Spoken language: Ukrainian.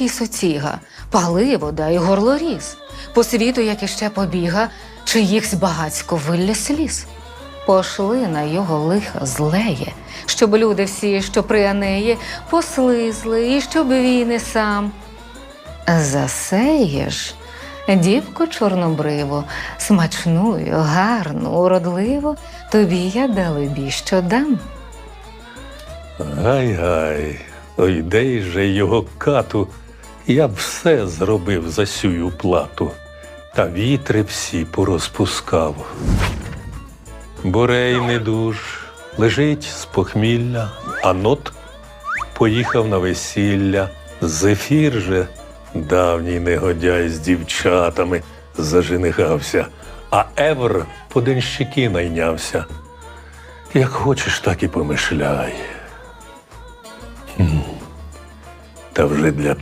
який соціга, паливо да й горлоріз, по світу, як іще побіга, чиїхсь багацько вилля сліз. Пошли на його лиха злеє, щоб люди всі, що при Анеї, послизли, і щоб він і сам. Засеєш, дівко чорнобриву, смачную, гарну, уродливу, тобі я далебі що дам. Гай-гай, ой, де же його кату, я б все зробив за сюю плату, та вітри всі порозпускав. Борей недуж, лежить з похмілля, а нот поїхав на весілля. Зефір же, давній негодяй з дівчатами, заженихався, а Евр по денщики найнявся. Як хочеш, так і помишляй. Та вже для тебе.